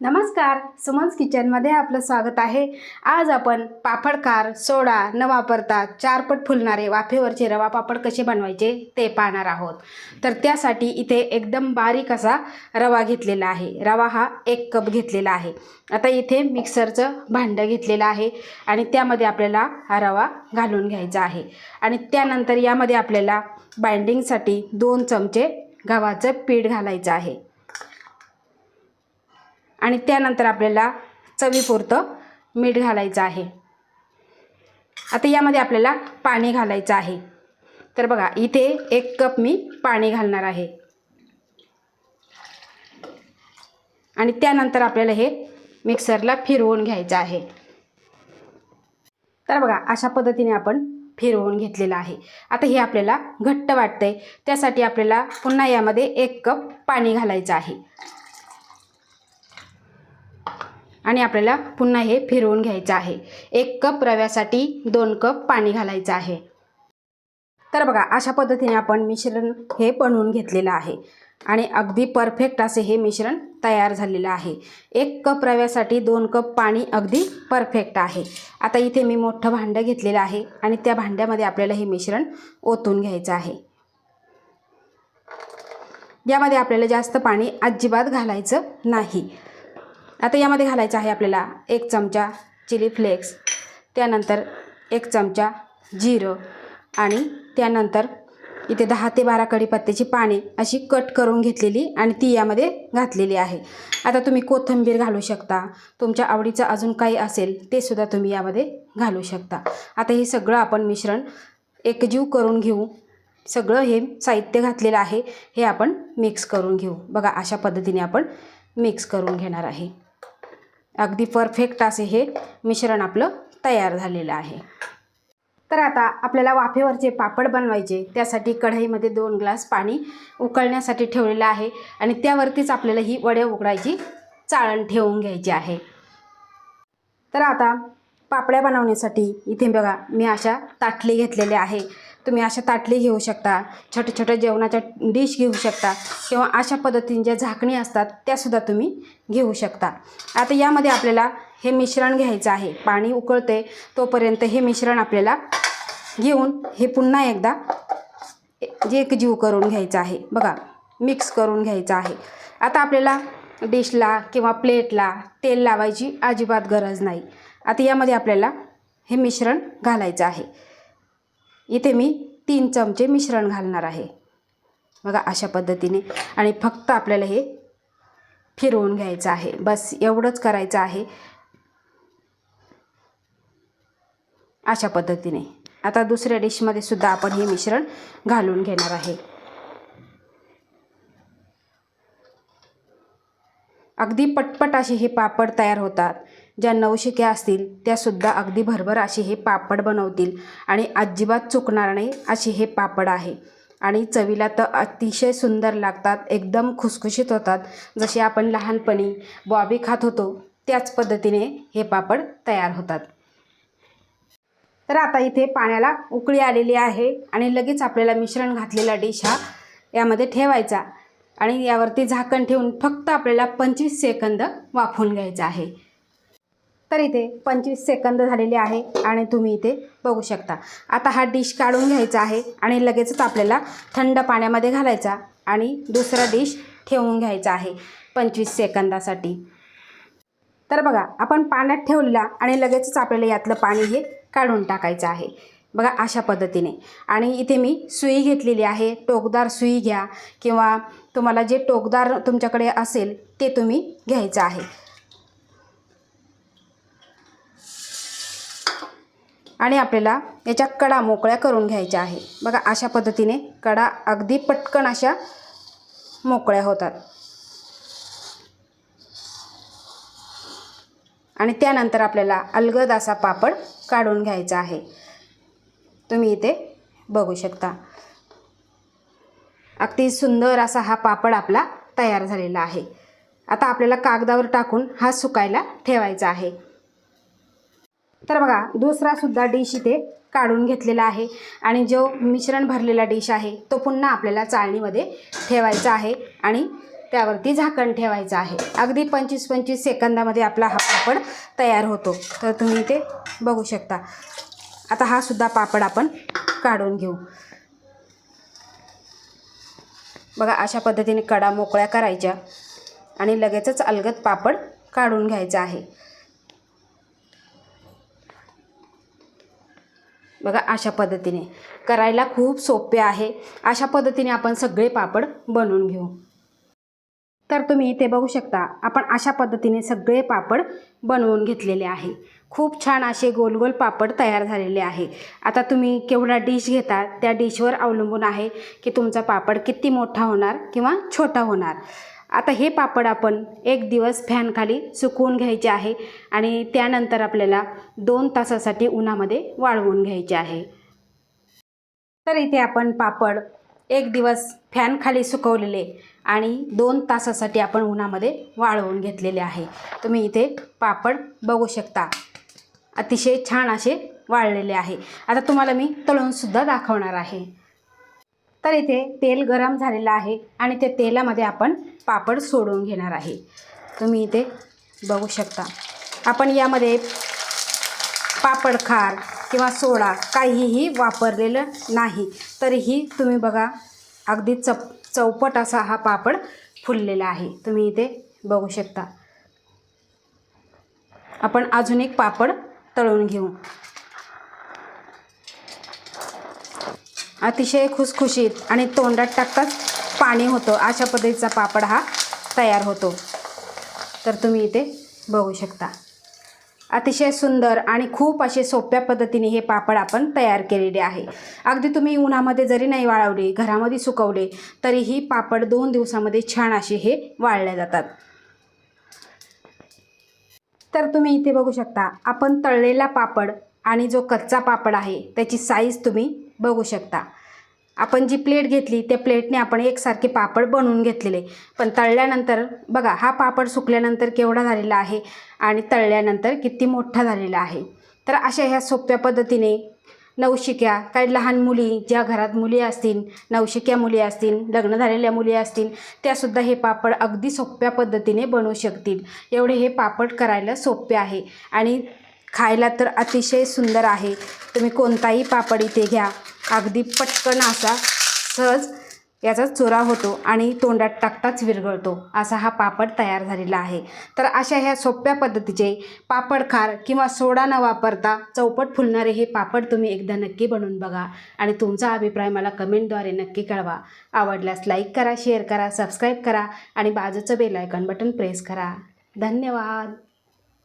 नमस्कार सुमन्स किचनमध्ये आपलं स्वागत आहे. आज आपण पापडकार सोडा न वापरता चारपट फुलणारे वाफेवरचे रवा पापड कसे बनवायचे ते पाहणार आहोत. तर त्यासाठी इथे एकदम बारीक असा रवा घेतलेला आहे. रवा हा एक कप घेतलेला आहे. आता इथे मिक्सरचं भांडं घेतलेलं आहे आणि त्यामध्ये आपल्याला हा रवा घालून घ्यायचा आहे. आणि त्यानंतर यामध्ये आपल्याला बाइंडिंगसाठी दोन चमचे गव्हाचं पीठ घालायचं आहे. आणि त्यानंतर आपल्याला चवीपुरतं मीठ घालायचं आहे. आता यामध्ये आपल्याला पाणी घालायचं आहे. तर बघा इथे एक कप मी पाणी घालणार आहे. आणि त्यानंतर आपल्याला हे मिक्सरला फिरवून घ्यायचं आहे. तर बघा अशा पद्धतीने आपण फिरवून घेतलेलं आहे. आता हे आपल्याला घट्ट वाटतंय. त्यासाठी आपल्याला पुन्हा यामध्ये एक कप पाणी घालायचं आहे. आणि आपल्याला पुन्हा हे फिरवून घ्यायचं आहे. एक कप रव्यासाठी दोन कप पाणी घालायचं आहे. तर बघा अशा पद्धतीने आपण मिश्रण हे बनवून घेतलेलं आहे. आणि अगदी परफेक्ट असे हे मिश्रण तयार झालेलं आहे. एक कप रव्यासाठी दोन कप पाणी अगदी परफेक्ट आहे. आता इथे मी मोठं भांडं घेतलेलं आहे आणि त्या भांड्यामध्ये आपल्याला हे मिश्रण ओतून घ्यायचं आहे. यामध्ये आपल्याला जास्त पाणी अजिबात घालायचं नाही. आता यामध्ये घालायचं आहे आपल्याला एक चमचा चिली फ्लेक्स त्यानंतर एक चमचा जिरं आणि त्यानंतर इथे दहा ते बारा कढीपत्त्याची पाने अशी कट करून घेतलेली आणि ती यामध्ये घातलेली आहे. आता तुम्ही कोथिंबीर घालू शकता तुमच्या आवडीचं अजून काही असेल ते सुद्धा तुम्ही यामध्ये घालू शकता. आता हे सगळं आपण मिश्रण एकजीव करून घेऊ. सगळं हे साहित्य घातलेलं आहे हे आपण मिक्स करून घेऊ. बघा अशा पद्धतीने आपण मिक्स करून घेणार आहे. अगदी परफेक्ट असे हे मिश्रण आपलं तयार झालेलं आहे. तर आता आपल्याला वाफेवरचे पापड बनवायचे त्यासाठी कढईमध्ये दोन ग्लास पाणी उकळण्यासाठी ठेवलेलं आहे आणि त्यावरतीच आपल्याला ही वडे उकडायची चाळण ठेवून घ्यायची आहे. तर आता पापड्या बनवण्यासाठी इथे बघा मी अशा ताटली घेतलेले आहे. तुम्ही अशा ताटली घेऊ शकता छोट्या छोट्या जेवणाच्या डिश घेऊ शकता किंवा अशा पद्धतीने झाकणी असतात त्यासुद्धा तुम्ही घेऊ शकता. आता यामध्ये आपल्याला हे मिश्रण घ्यायचं आहे. पाणी उकळते तोपर्यंत हे मिश्रण आपल्याला घेऊन हे पुन्हा एकदा जे एकजीव करून घ्यायचं आहे. बघा मिक्स करून घ्यायचं आहे. आता आपल्याला डिशला किंवा प्लेटला तेल लावायची अजिबात गरज नाही. आता यामध्ये आपल्याला हे मिश्रण घालायचं आहे. इथे मी तीन चमचे मिश्रण घालणार आहे. बघा अशा पद्धतीने. आणि फक्त आपल्याला हे फिरवून घ्यायचं आहे. बस एवढंच करायचं आहे. अशा पद्धतीने. आता दुसऱ्या डिशमध्ये सुद्धा आपण हे मिश्रण घालून घेणार आहे. अगदी पटपट असे हे पापड तयार होतात. ज्या नवशिक्या असतील त्यासुद्धा अगदी भरभर असे हे पापड बनवतील आणि अजिबात चुकणार नाही असे हे पापड आहे. आणि चवीला तर अतिशय सुंदर लागतात एकदम खुसखुशीत होतात. जसे आपण लहानपणी बॉबी खात होतो त्याच पद्धतीने हे पापड तयार होतात. तर आता इथे पाण्याला उकळी आलेली आहे आणि लगेच आपल्याला मिश्रण घातलेला डिश हा यामध्ये ठेवायचा. आणि यावरती झाकण ठेवून फक्त आपल्याला पंचवीस सेकंद वाफवून घ्यायचं आहे. तर इथे पंचवीस सेकंद झालेले आहे आणि तुम्ही इथे बघू शकता. आता हा डिश काढून घ्यायचा आहे आणि लगेचच आपल्याला थंड पाण्यामध्ये घालायचा आणि दुसरा डिश ठेवून घ्यायचा आहे पंचवीस सेकंदासाठी. तर बघा आपण पाण्यात ठेवलेला आणि लगेचच आपल्याला यातलं पाणी हे काढून टाकायचं आहे. बघा अशा पद्धतीने. आणि इथे मी सुई घेतलेली आहे. टोकदार सुई घ्या किंवा तुम्हाला जे टोकदार तुमच्याकडे असेल ते तुम्ही घ्यायचं आहे. आणि आपल्याला याच्या कडा मोकळ्या करून घ्यायच्या आहे. बघा अशा पद्धतीने कडा अगदी पटकन अशा मोकळ्या होतात. आणि त्यानंतर आपल्याला अलगद असा पापड काढून घ्यायचा आहे. तुम्ही इथे बघू शकता. अगदी सुंदर असा हा पापड आपला तयार झालेला आहे. आता आपल्याला कागदावर टाकून हा सुकायला ठेवायचा आहे. तर बघा दुसरा सुद्धा डिश इथे काढून घेतलेला आहे आणि जो मिश्रण भरलेला डिश आहे तो पुन्हा आपल्याला चाळणीमध्ये ठेवायचा आहे आणि त्यावरती झाकण ठेवायचं आहे. अगदी पंचवीस पंचवीस सेकंदामध्ये आपला हा पापड तयार होतो. तर तुम्ही ते बघू शकता. आता हा सुद्धा पापड आपण काढून घेऊ. बघा अशा पद्धतीने कडा मोकळ्या करायच्या आणि लगेचच अलगद पापड काढून घ्यायचा आहे. बघा अशा पद्धतीने. करायला खूप सोपे आहे. अशा पद्धतीने आपण सगळे पापड बनवून घेऊ. तर तुम्ही इथे बघू शकता आपण अशा पद्धतीने सगळे पापड बनवून घेतलेले आहे. खूप छान असे गोल गोल पापड तयार झालेले आहे. आता तुम्ही केवढा डिश घेता त्या डिशवर अवलंबून आहे की तुमचा पापड किती मोठा होणार किंवा छोटा होणार. आता हे पापड आपण एक दिवस फॅनखाली सुकवून घ्यायचे आहे आणि त्यानंतर आपल्याला दोन तासासाठी उन्हामध्ये वाळवून घ्यायचे आहे. तर इथे आपण पापड एक दिवस फॅनखाली सुकवलेले आणि दोन तासासाठी आपण उन्हामध्ये वाळवून घेतलेले आहे. तुम्ही इथे पापड बघू शकता. अतिशय छान असे वाळलेले आहे. आता तुम्हाला मी तळूनसुद्धा दाखवणार आहे. तर इथे तेल गरम झालेलं आहे आणि त्या तेलामध्ये आपण पापड सोडून घेणार आहे. तुम्ही इथे बघू शकता. आपण यामध्ये पापड खार किंवा सोडा काहीही वापरलेलं नाही. तरीही तुम्ही बघा अगदी चप चौपट असा हा पापड फुललेला आहे. तुम्ही इथे बघू शकता. आपण अजून एक पापड तळून घेऊ. अतिशय खुसखुशीत आणि तोंडात टाकताच पाणी होतं. अशा पद्धतीचा पापड हा तयार होतो. तर तुम्ही इथे बघू शकता. अतिशय सुंदर आणि खूप असे सोप्या पद्धतीने हे पापड आपण तयार केलेले आहे. अगदी तुम्ही उन्हामध्ये जरी नाही वाळवले घरामध्ये सुकवले तरीही पापड दोन दिवसामध्ये छान असे हे वाळले जातात. तर तुम्ही इथे बघू शकता आपण तळलेला पापड आणि जो कच्चा पापड आहे त्याची साईज तुम्ही बघू शकता. आपण जी प्लेट घेतली त्या प्लेटने आपण एकसारखे पापड बनवून घेतलेले. पण तळल्यानंतर बघा हा पापड सुकल्यानंतर केवढा झालेला आहे आणि तळल्यानंतर किती मोठा झालेला आहे. तर अशा ह्या सोप्या पद्धतीने नवशिक्या काही लहान मुली ज्या घरात मुली असतील नवशिक्या मुली असतील लग्न झालेल्या मुली असतील त्यासुद्धा हे पापड अगदी सोप्या पद्धतीने बनवू शकतील. एवढे हे पापड करायला सोपे आहे आणि खायला तर अतिशय सुंदर आहे. तुम्ही कोणताही पापड इथे घ्या. अगदी पटकन असा सहज याचा चुरा होतो आणि तोंडात टाकताच विरघळतो असा हा पापड तयार झालेला आहे. तर अशा ह्या सोप्या पद्धतीचे पापड खार किंवा सोडा न वापरता चौपट फुलणारे हे पापड तुम्ही एकदा नक्की बनवून बघा आणि तुमचा अभिप्राय मला कमेंटद्वारे नक्की कळवा. आवडल्यास लाईक करा शेअर करा सबस्क्राईब करा आणि बाजूचं बेलायकॉन बटन प्रेस करा. धन्यवाद!